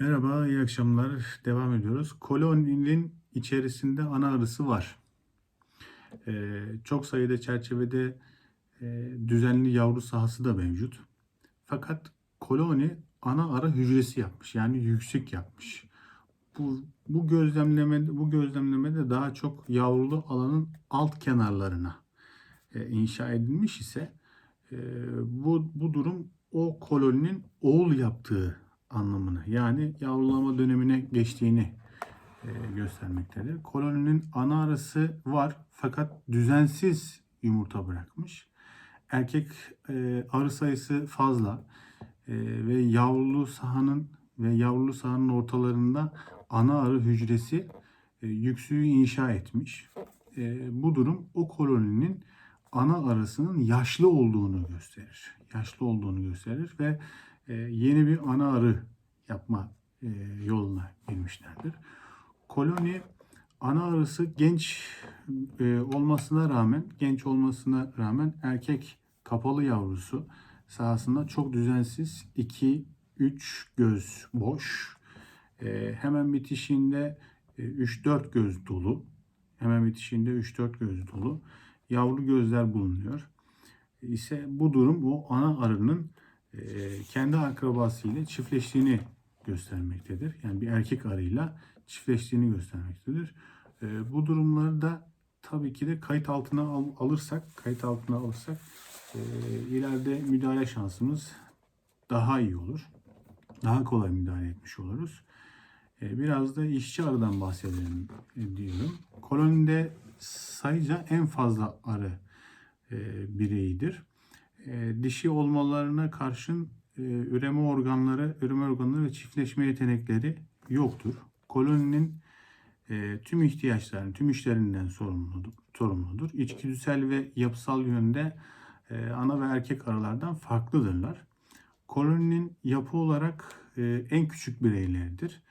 Merhaba, iyi akşamlar. Devam ediyoruz. Koloninin içerisinde ana arısı var. Ee, çok sayıda çerçevede e, düzenli yavru sahası da mevcut. Fakat koloni ana arı hücresi yapmış. Yani yüksek yapmış. Bu, bu gözlemleme bu gözlemlemede daha çok yavrulu alanın alt kenarlarına e, inşa edilmiş ise e, bu bu durum o koloninin oğul yaptığı anlamını yani yavrulama dönemine geçtiğini e, göstermektedir. Koloninin ana arısı var fakat düzensiz yumurta bırakmış. Erkek e, arı sayısı fazla e, ve yavrulu sahanın ve yavrulu sahanın ortalarında ana arı hücresi e, yüksüğü inşa etmiş. E, bu durum o koloninin ana arısının yaşlı olduğunu gösterir. Yaşlı olduğunu gösterir ve yeni bir ana arı yapma e, yoluna girmişlerdir. Koloni ana arısı genç e, olmasına rağmen, genç olmasına rağmen erkek kapalı yavrusu sahasında çok düzensiz 2 3 göz boş. E, hemen bitişinde e, 3-4 göz dolu. Hemen bitişinde 3-4 göz dolu. Yavru gözler bulunuyor. İse bu durum o ana arının e, kendi akrabası ile çiftleştiğini göstermektedir. Yani bir erkek arıyla çiftleştiğini göstermektedir. E, bu durumları da tabii ki de kayıt altına al- alırsak, kayıt altına alırsak e, ileride müdahale şansımız daha iyi olur. Daha kolay müdahale etmiş oluruz. E, Biraz da işçi arıdan bahsedelim e, diyorum. Kolonide sayıca en fazla arı e, bireyidir. E, Dişi olmalarına karşın e, üreme organları, üreme organları ve çiftleşme yetenekleri yoktur. Koloninin e, tüm ihtiyaçlarının, tüm işlerinden sorumludur. sorumludur. İçgüdüsel ve yapısal yönde ana ve erkek arılardan farklıdırlar. Koloninin yapı olarak en küçük bireyleridir.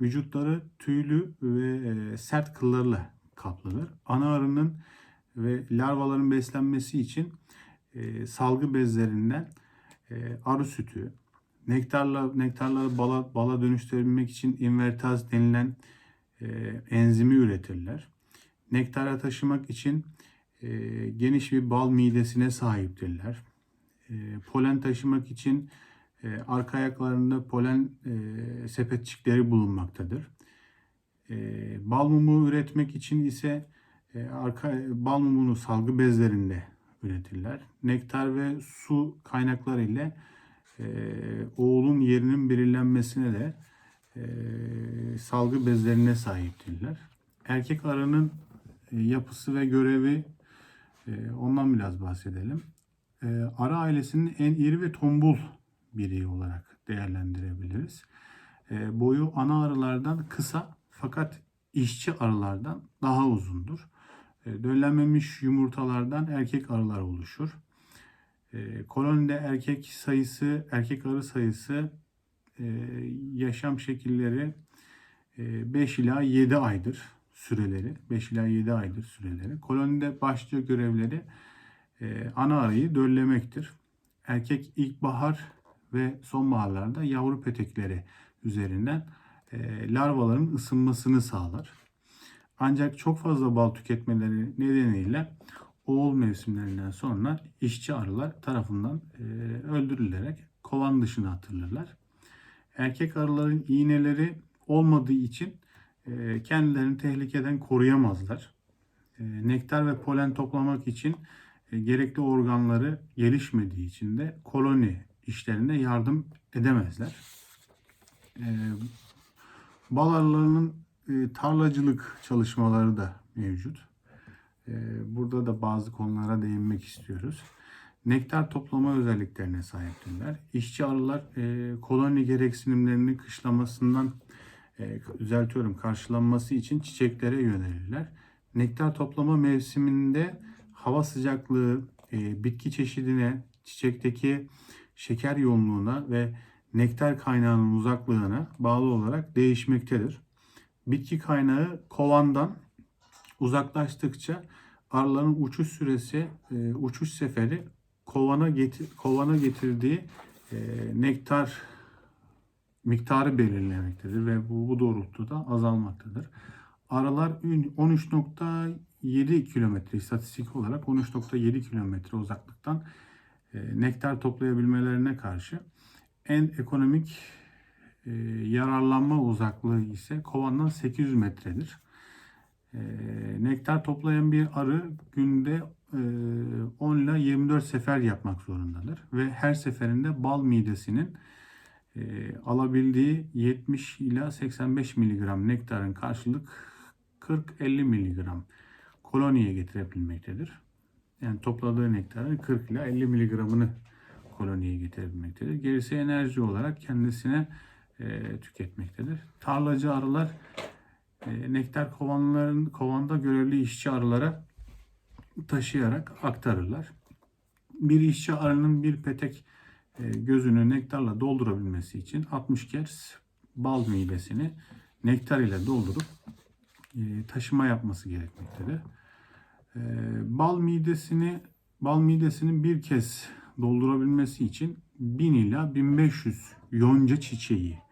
Vücutları tüylü ve sert kıllarla kaplıdır. Ana arının ve larvaların beslenmesi için e, salgı bezlerinden e, arı sütü, nektarla nektarları bala, bala dönüştürebilmek için invertaz denilen e, enzimi üretirler. Nektara taşımak için e, geniş bir bal midesine sahiptirler. E, polen taşımak için e, arka ayaklarında polen e, sepetçikleri bulunmaktadır. E, bal mumu üretmek için ise e, arka bal mumunu salgı bezlerinde üretirler. Nektar ve su kaynakları ile e, oğulun yerinin belirlenmesine de e, salgı bezlerine sahiptirler. Erkek arının e, yapısı ve görevi e, ondan biraz bahsedelim. E, arı ailesinin en iri ve tombul bireyi olarak değerlendirebiliriz. E, boyu ana arılardan kısa fakat işçi arılardan daha uzundur. E, döllenmemiş yumurtalardan erkek arılar oluşur. E, kolonide erkek sayısı, erkek arı sayısı e, yaşam şekilleri e, 5 ila 7 aydır süreleri. 5 ila 7 aydır süreleri. Kolonide başlıca görevleri ana arıyı döllemektir. Erkek ilkbahar ve sonbaharlarda yavru petekleri üzerinden larvaların ısınmasını sağlar. Ancak çok fazla bal tüketmeleri nedeniyle oğul mevsimlerinden sonra işçi arılar tarafından e, öldürülerek kovan dışına atılırlar. Erkek arıların iğneleri olmadığı için e, kendilerini tehlikeden koruyamazlar. E, nektar ve polen toplamak için e, gerekli organları gelişmediği için de koloni işlerinde yardım edemezler. Bal arılarının e, tarlacılık çalışmaları da mevcut. E, burada da bazı konulara değinmek istiyoruz. Nektar toplama özelliklerine sahiptirler. İşçi arılar e, koloni gereksinimlerini kışlamasından düzeltiyorum karşılanması için çiçeklere yönelirler. Nektar toplama mevsiminde hava sıcaklığı, bitki çeşidine, çiçekteki şeker yoğunluğuna ve nektar kaynağının uzaklığına bağlı olarak değişmektedir. Bitki kaynağı kovandan uzaklaştıkça arıların uçuş süresi, e, uçuş seferi kovana getir, kovana getirdiği e, nektar miktarı belirlemektedir ve bu, bu doğrultuda azalmaktadır. Arılar 13.7 kilometre istatistik olarak 13.7 kilometre uzaklıktan e, nektar toplayabilmelerine karşı en ekonomik e, yararlanma uzaklığı ise kovandan 800 metredir. E, nektar toplayan bir arı günde e, 10 ile 24 sefer yapmak zorundadır ve her seferinde bal midesinin e, alabildiği 70 ila 85 miligram nektarın karşılık 40-50 miligram koloniye getirebilmektedir. Yani topladığı nektarın 40 ila 50 miligramını koloniye getirebilmektedir. Gerisi enerji olarak kendisine e, tüketmektedir. Tarlacı arılar e, nektar kovanların kovanda görevli işçi arılara taşıyarak aktarırlar. Bir işçi arının bir petek e, gözünü nektarla doldurabilmesi için 60 kez bal midesini nektar ile doldurup e, taşıma yapması gerekmektedir. E, bal midesini bal midesini bir kez doldurabilmesi için 1000 ila 1500 yonca çiçeği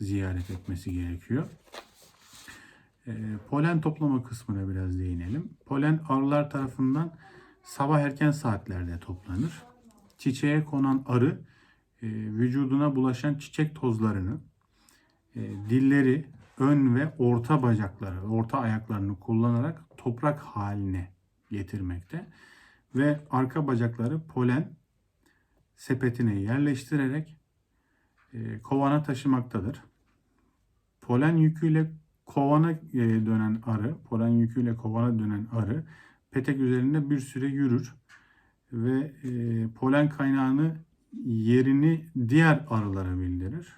ziyaret etmesi gerekiyor. E, polen toplama kısmına biraz değinelim. Polen arılar tarafından sabah erken saatlerde toplanır. Çiçeğe konan arı e, vücuduna bulaşan çiçek tozlarını e, dilleri, ön ve orta bacakları, orta ayaklarını kullanarak toprak haline getirmekte ve arka bacakları polen sepetine yerleştirerek kovana taşımaktadır. Polen yüküyle kovana e, dönen arı, polen yüküyle kovana dönen arı petek üzerinde bir süre yürür ve e, polen kaynağını yerini diğer arılara bildirir.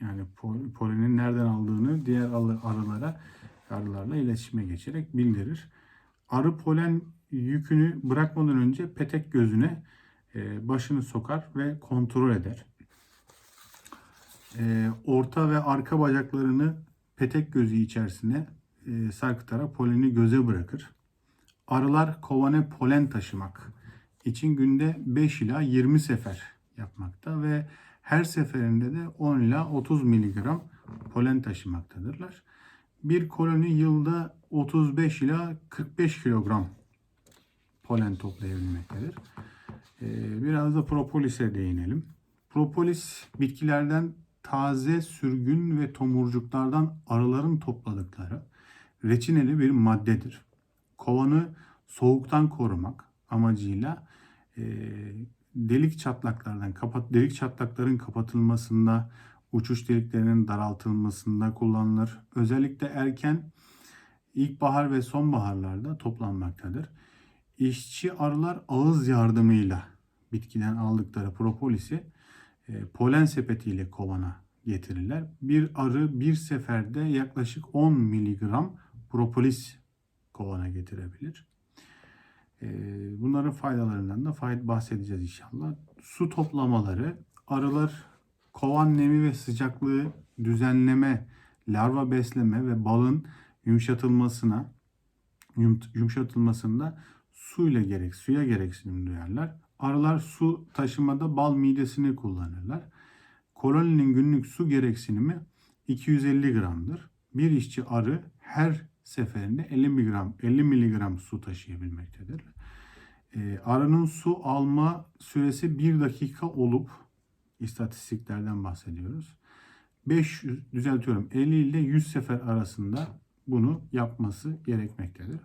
Yani pol- polenin nereden aldığını diğer arı- arılara arılarla iletişime geçerek bildirir. Arı polen yükünü bırakmadan önce petek gözüne e, başını sokar ve kontrol eder. E, orta ve arka bacaklarını petek gözü içerisine e, sarkıtarak poleni göze bırakır. Arılar kovana polen taşımak için günde 5 ila 20 sefer yapmakta ve her seferinde de 10 ila 30 miligram polen taşımaktadırlar. Bir koloni yılda 35 ila 45 kilogram polen toplayabilmektedir. Ee, Biraz da propolis'e değinelim. Propolis bitkilerden taze sürgün ve tomurcuklardan arıların topladıkları reçineli bir maddedir. Kovanı soğuktan korumak amacıyla e, delik çatlaklardan kapat delik çatlakların kapatılmasında, uçuş deliklerinin daraltılmasında kullanılır. Özellikle erken ilkbahar ve sonbaharlarda toplanmaktadır. İşçi arılar ağız yardımıyla bitkiden aldıkları propolisi polen sepetiyle kovana getirirler. Bir arı bir seferde yaklaşık 10 miligram propolis kovana getirebilir. E, Bunların faydalarından da bahsedeceğiz inşallah. Su toplamaları, arılar kovan nemi ve sıcaklığı düzenleme, larva besleme ve balın yumuşatılmasına yum- yumuşatılmasında suyla gerek suya gereksinim duyarlar. Arılar su taşımada bal midesini kullanırlar. Koloninin günlük su gereksinimi 250 gramdır. Bir işçi arı her seferinde 50 miligram 50 miligram su taşıyabilmektedir. Ee, arının su alma süresi 1 dakika olup istatistiklerden bahsediyoruz. 500 düzeltiyorum 50 ile 100 sefer arasında bunu yapması gerekmektedir.